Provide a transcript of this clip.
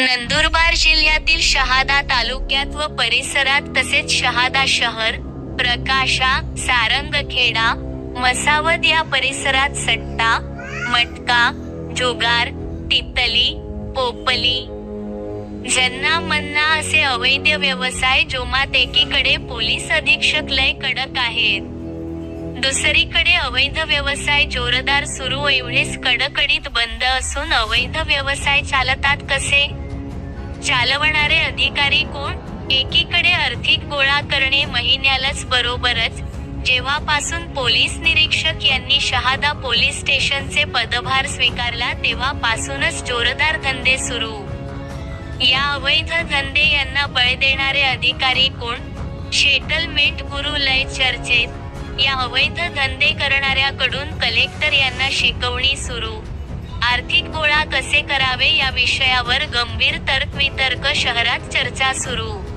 नंदुरबार जिल्ह्यातील शहादा तालुक्यात व परिसरात तसेच शहादा शहर प्रकाशा सारंगखेडा मसावद या परिसरात सट्टा मटका जुगार टितली पोपली. ज्यांना मन्ना असे अवैध व्यवसाय जोमात एकीकडे पोलीस अधीक्षक लय कडक आहेत. दुसरीकडे अवैध व्यवसाय जोरदार सुरू एवढेच कडकडीत बंद असून अवैध व्यवसाय चालतात कसे? चालवणारे अधिकारी कोण? एकीकडे आर्थिक गोळा करणे महिन्यालाच बरोबरच. जेव्हापासून पोलीस निरीक्षक यांनी शहादा पोलीस स्टेशनचे पदभार स्वीकारला तेव्हापासूनच जोरदार धंदे सुरू. या अवैध धंदे यांना बळ देणारे अधिकारी कोण? शेटलमेंट गुरु लय चर्चेत. या अवैध धंदे करणाऱ्याकडून कलेक्टर यांना शिकवणी सुरू. आर्थिक गोळा कसे करावे या विषयावर गंभीर तर्कवितर्क शहरात चर्चा सुरू.